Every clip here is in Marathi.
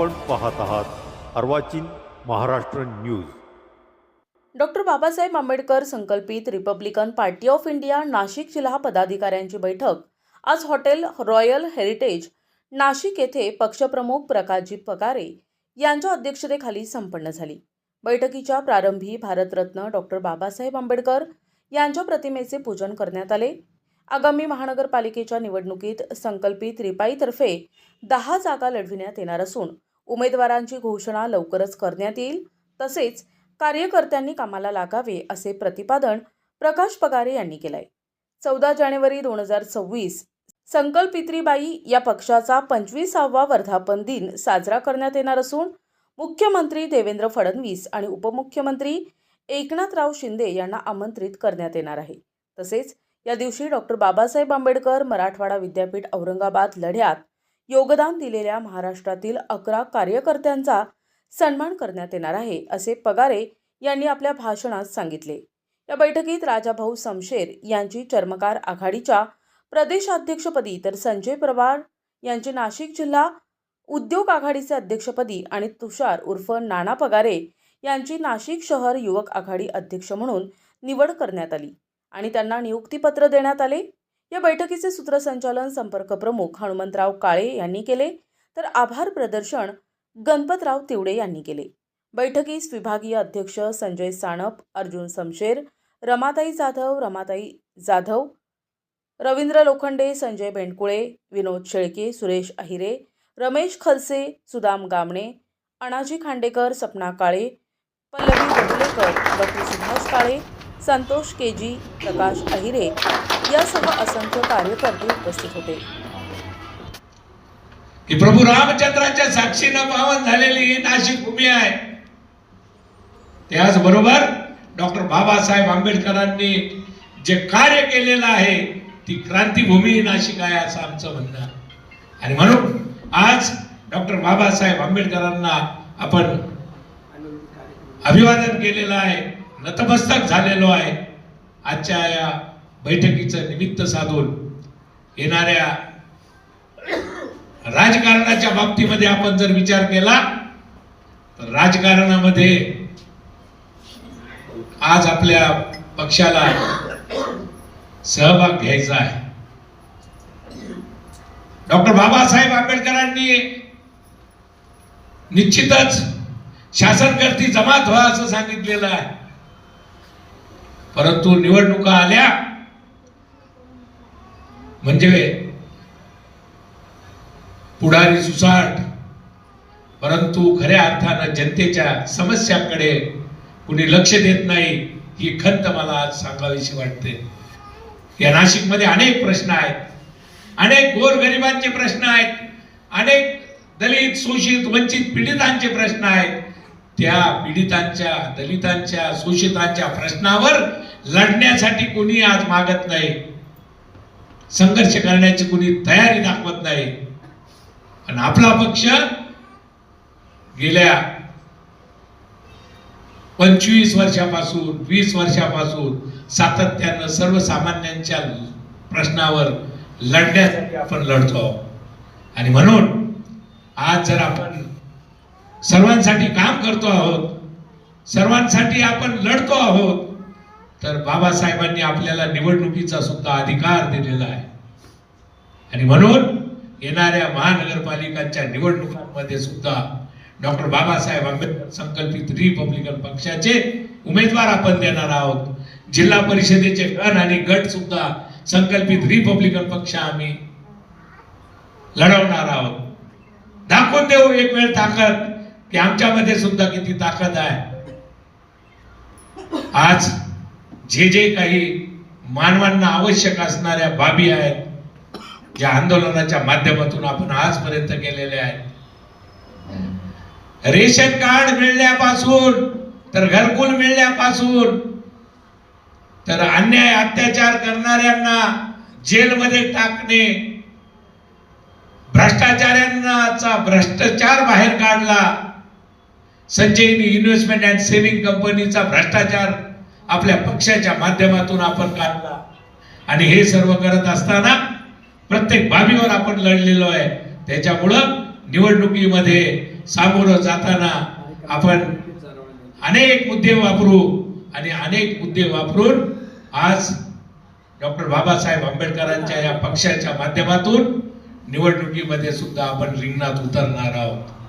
आपण पाहत आहात अर्वाचीन महाराष्ट्र न्यूज. डॉक्टर बाबासाहेब आंबेडकर संकल्पित Republican party of India Nashik जिल्हा पदाधिकाऱ्यांची बैठक. आज हॉटेल रॉयल हेरिटेज नाशिक येथे पक्षप्रमुख प्रकाशजी पगारे यांच्या अध्यक्षतेखाली संपन्न झाली. बैठकीच्या प्रारंभी भारतरत्न डॉक्टर बाबासाहेब आंबेडकर यांच्या प्रतिमेचे पूजन करण्यात आले. आगामी महानगरपालिकेच्या निवडणुकीत संकल्पित रिपाईतर्फे दहा जागा लढविण्यात येणार असून उमेदवारांची घोषणा लवकरच करण्यात येईल. तसेच कार्यकर्त्यांनी कामाला लागावे असे प्रतिपादन प्रकाश पगारे यांनी केलंय. चौदा जानेवारी दोन हजार सव्वीस संकल्पित्रीबाई या पक्षाचा पंचवीसावा वर्धापन दिन साजरा करण्यात येणार असून मुख्यमंत्री देवेंद्र फडणवीस आणि उपमुख्यमंत्री एकनाथराव शिंदे यांना आमंत्रित करण्यात येणार आहे. तसेच या दिवशी डॉक्टर बाबासाहेब आंबेडकर मराठवाडा विद्यापीठ औरंगाबाद लढ्यात योगदान दिलेल्या महाराष्ट्रातील अकरा कार्यकर्त्यांचा सन्मान करण्यात येणार आहे असे पगारे यांनी आपल्या भाषणात सांगितले. या बैठकीत राजाभाऊ समशेर यांची चर्मकार आघाडीच्या प्रदेशाध्यक्षपदी तर संजय पवार यांचे नाशिक जिल्हा उद्योग आघाडीचे अध्यक्षपदी आणि तुषार उर्फ नाना पगारे यांची नाशिक शहर युवक आघाडी अध्यक्ष म्हणून निवड करण्यात आली आणि त्यांना नियुक्तीपत्र देण्यात आले. या बैठकीचे सूत्रसंचालन संपर्क प्रमुख हनुमंतराव काळे यांनी केले. तर आभार प्रदर्शन गणपतराव तिवडे यांनी केले. बैठकीस विभागीय अध्यक्ष संजय साणप अर्जुन समशेर रमाताई जाधव रमाताई जाधव रवींद्र लोखंडे संजय बेंडकुळे विनोद शेळके सुरेश अहिरे रमेश खलसे सुदाम गामणे अणाजी खांडेकर सपना काळे पल्लवी वडुलेकर डॉक्टर सुभाष काळे संतोष केजी प्रकाश अहिरे यासह असंख्य कार्यकर्ते उपस्थित होते. की प्रभू रामचंद्राच्या साक्षीनं पावन झालेली ही नाशिक भूमी आहे. त्याचबरोबर डॉक्टर बाबासाहेब आंबेडकरांनी जे कार्य केलेलं आहे ती क्रांतीभूमी ही नाशिक आहे असं आमचं म्हणणं. आणि म्हणून आज डॉक्टर बाबासाहेब आंबेडकरांना आपण अभिवादन केलेलं आहे. नतमस्तक झालेलो आहे. आजच्या या बैठकीचं निमित्त साधून येणाऱ्या राजकारणाच्या बाबतीमध्ये आपण जर विचार केला तर राजकारणामध्ये आज आपल्या पक्षाला सहभाग घ्यायचा आहे. डॉक्टर बाबासाहेब आंबेडकरांनी निश्चितच शासनकर्ती जमात व्हा असं सांगितलेलं आहे. परंतु निवडणुका आल्या म्हणजे पुढारी सुसाट परंतु खऱ्या अर्थानं जनतेच्या समस्याकडे कुणी लक्ष देत नाही ही खंत मला आज सांगावीशी वाटते. या नाशिकमध्ये अनेक प्रश्न आहेत. अनेक गोरगरिबांचे प्रश्न आहेत. अनेक दलित शोषित वंचित पीडितांचे प्रश्न आहेत. त्या पीडितांच्या दलितांच्या शोषितांच्या प्रश्नावर लढण्यासाठी कुणी आज मागत नाही. संघर्ष करण्याची कुणी तयारी दाखवत नाही. आणि आपला पक्ष गेल्या पंचवीस वर्षापासून वीस वर्षापासून सातत्यानं सर्वसामान्यांच्या प्रश्नावर लढण्यासाठी आपण लढतो. आणि म्हणून आज जर आपण सर्वांसाठी काम करतो आहोत. सर्वांसाठी आपण लढतो आहोत. तर बाबासाहेबांनी आपल्याला निवडणुकीचा सुद्धा अधिकार दिलेला आहे. आणि म्हणून येणाऱ्या महानगरपालिकांच्या निवडणुकांमध्ये सुद्धा डॉक्टर बाबासाहेब आंबेडकर संकल्पित रिपब्लिकन पक्षाचे उमेदवार आपण देणार आहोत. जिल्हा परिषदेचे गण आणि गट सुद्धा संकल्पित रिपब्लिकन पक्ष आम्ही लढवणार आहोत. दाखवून देऊ एक वेळ ताकद. की आमच्यामध्ये सुद्धा किती ताकद आहे. आज जे जे काही मानवांना आवश्यक असणाऱ्या बाबी आहेत ज्या आंदोलनाच्या माध्यमातून आपण आजपर्यंत केलेल्या आहेत. रेशन कार्ड मिळण्यापासून तर घरकुल मिळण्यापासून तर अन्याय अत्याचार करणाऱ्यांना जेलमध्ये टाकणे भ्रष्टाचाऱ्यांचा भ्रष्टाचार बाहेर काढला संजयनी इन्व्हेस्टमेंट अँड सेव्हिंग कंपनीचा भ्रष्टाचार आपल्या पक्षाच्या माध्यमातून आपण काढला. आणि हे सर्व करत असताना प्रत्येक बाबीवर आपण लढलेलो आहे. त्याच्यामुळं निवडणुकीमध्ये सामोरं जाताना आपण अनेक मुद्दे वापरू आणि अनेक मुद्दे वापरून आज डॉक्टर बाबासाहेब आंबेडकरांच्या या पक्षाच्या माध्यमातून निवडणुकीमध्ये सुद्धा आपण रिंगणात उतरणार आहोत.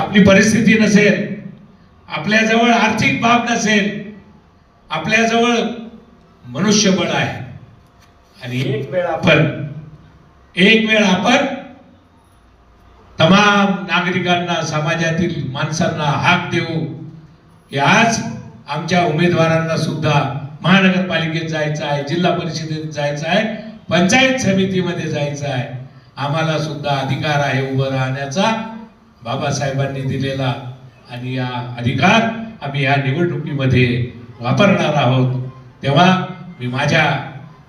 आपली परिस्थिती नसेल आपल्याजवळ आर्थिक बाब नसेल आपल्याजवळ मनुष्यबळ आहे. आणि एक वेळ आपण एक वेळ आपण तमाम नागरिकांना समाजातील माणसांना हाक देऊ. की आज आमच्या उमेदवारांना सुद्धा महानगरपालिकेत जायचं आहे जिल्हा परिषदेत जायचं आहे पंचायत समितीमध्ये जायचं आहे. आम्हाला सुद्धा अधिकार आहे उभं राहण्याचा. बाबासाहेबांनी दिलेला आणि या अधिकार आम्ही या निवडणुकीमध्ये वापरणार आहोत. तेव्हा मी माझ्या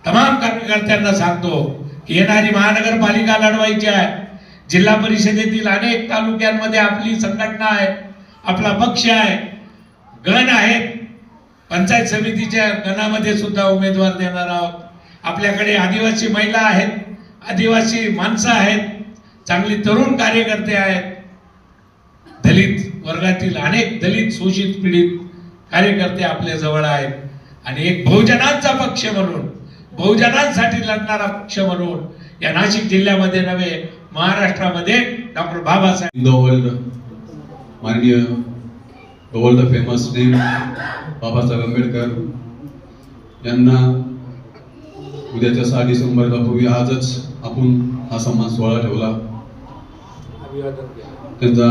तमाम कार्यकर्त्यांना सांगतो की येणारी महानगरपालिका लढवायची आहे. जिल्हा परिषदेतील अनेक तालुक्यांमध्ये आपली संघटना आहे आपला पक्ष आहे गण आहेत. पंचायत समितीच्या गणामध्ये सुद्धा उमेदवार देणार आहोत. आपल्याकडे आदिवासी महिला आहेत आदिवासी माणसं आहेत चांगली तरुण कार्यकर्ते आहेत. दलित वर्गातील अनेक दलित शोषित पीडित कार्यकर्ते आपल्या जवळ आहेत. आणि एक बहुजनांचा पक्ष म्हणून बहुजनांसाठी लढणारा पक्ष म्हणून या नाशिक जिल्ह्यामध्ये नव्हे महाराष्ट्रामध्ये डॉक्टर बाबासाहेब world, माननीय the world famous name Babasaheb Ambedkar यांना उद्याच्या सहा डिसेंबरला पूर्वी आजच आपण हा सन्मान सोहळा ठेवला. त्यांचा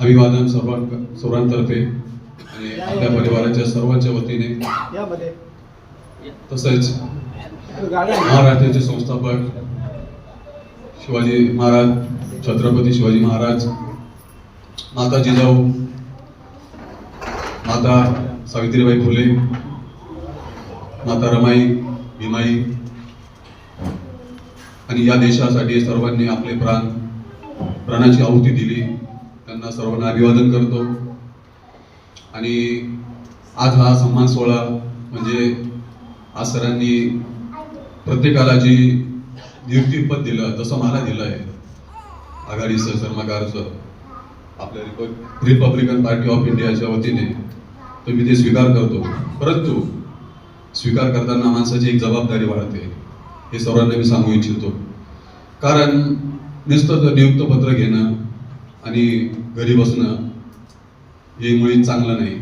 अभिवादन सर्वां सर्वांतर्फे आणि आपल्या परिवाराच्या सर्वांच्या वतीने. तसेच महाराष्ट्राचे संस्थापक शिवाजी महाराज छत्रपती शिवाजी महाराज माता जिजाऊ माता सावित्रीबाई फुले माता रमाई भीमाई आणि या देशासाठी सर्वांनी आपले प्राण प्राणाची आहुती दिली. त्यांना सर्वांना अभिवादन करतो. आणि आज हा सन्मान सोहळा म्हणजे आज सरांनी प्रत्येकाला जी नियुक्तीपद दिलं जसं मला दिलं आहे आघाडीचं शर्माकारचं आपल्या रिप रिपब्लिकन पार्टी ऑफ इंडियाच्या वतीने तर मी ते स्वीकार करतो. परंतु स्वीकार करताना माणसाची एक जबाबदारी वाढते हे सर्वांना मी सांगू इच्छितो. कारण नुसतं नियुक्तपत्र घेणं आणि घरी बसणं हे मुळी चांगलं नाही.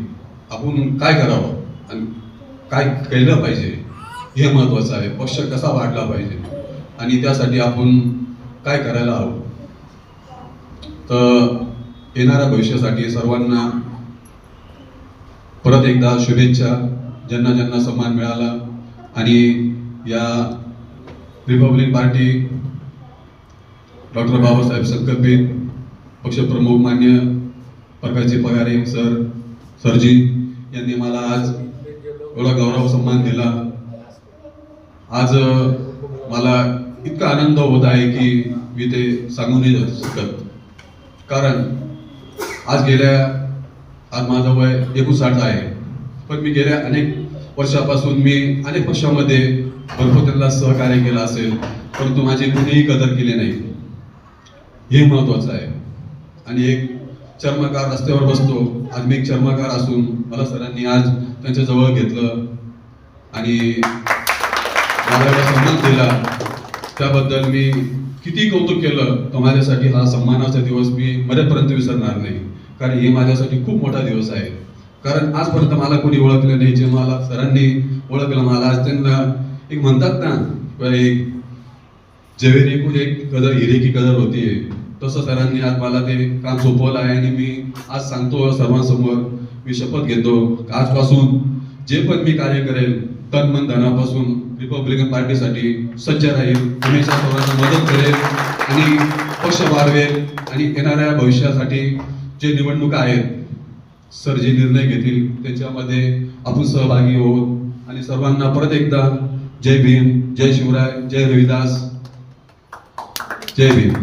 आपण काय करावं? आणि काय केलं पाहिजे? हे महत्वाचं आहे. पक्ष कसा वाढला पाहिजे? आणि त्यासाठी आपण काय करायला हवं? तर येणाऱ्या भविष्यासाठी सर्वांना परत एकदा शुभेच्छा. ज्यांना ज्यांना सन्मान मिळाला आणि या रिपब्लिक पार्टी डॉक्टर बाबासाहेब संकल्पित पक्षप्रमुख मान्य प्रकाशजी पगारे सर सरजी यांनी मला आज एवढा गौरव सन्मान दिला. आज मला इतका आनंद होत आहे की मी ते सांगू नाही शकत. कारण आज गेल्या आज माझं वय एकोणसाठ आहे. पण मी गेल्या अनेक वर्षापासून मी अनेक पक्षामध्ये भरपूर त्यांना सहकार्य केलं असेल परंतु माझी कुणीही कदर केली नाही. हे महत्वाचं आहे. आणि एक चर्मकार रस्त्यावर बसतो. आज मी एक चर्मकार असून मला सरांनी आज त्यांच्या जवळ घेतलं आणि मला सन्मान दिला. त्याबद्दल मी किती कौतुक केलं तर माझ्यासाठी हा सन्मानाचा दिवस मी मध्येपर्यंत विसरणार नाही. कारण हे माझ्यासाठी खूप मोठा दिवस आहे. कारण आजपर्यंत मला कोणी ओळखलं नाही. जे मला सरांनी ओळखलं मला आज त्यांना एक म्हणतात ना एक जवेरी कुठे एक म्हणजे कदर हिरे की कदर होती तसं सरांनी आज मला ते काम सोपवलं आहे आणि मी आज सांगतो सर्वांसमोर. मी शपथ घेतो. आजपासून जे पण मी कार्य करेल तन मन धनापासून रिपब्लिकन पार्टीसाठी सज्ज राहील. हमेशा सर्वांना मदत करेल आणि पक्ष वाढवेल आणि येणाऱ्या भविष्यासाठी जे निवडणुका आहेत सर जे निर्णय घेतील त्याच्यामध्ये आपण सहभागी होऊ आणि सर्वांना परत एकदा जय भीम जय शिवराय जय रविदास. जय भीम.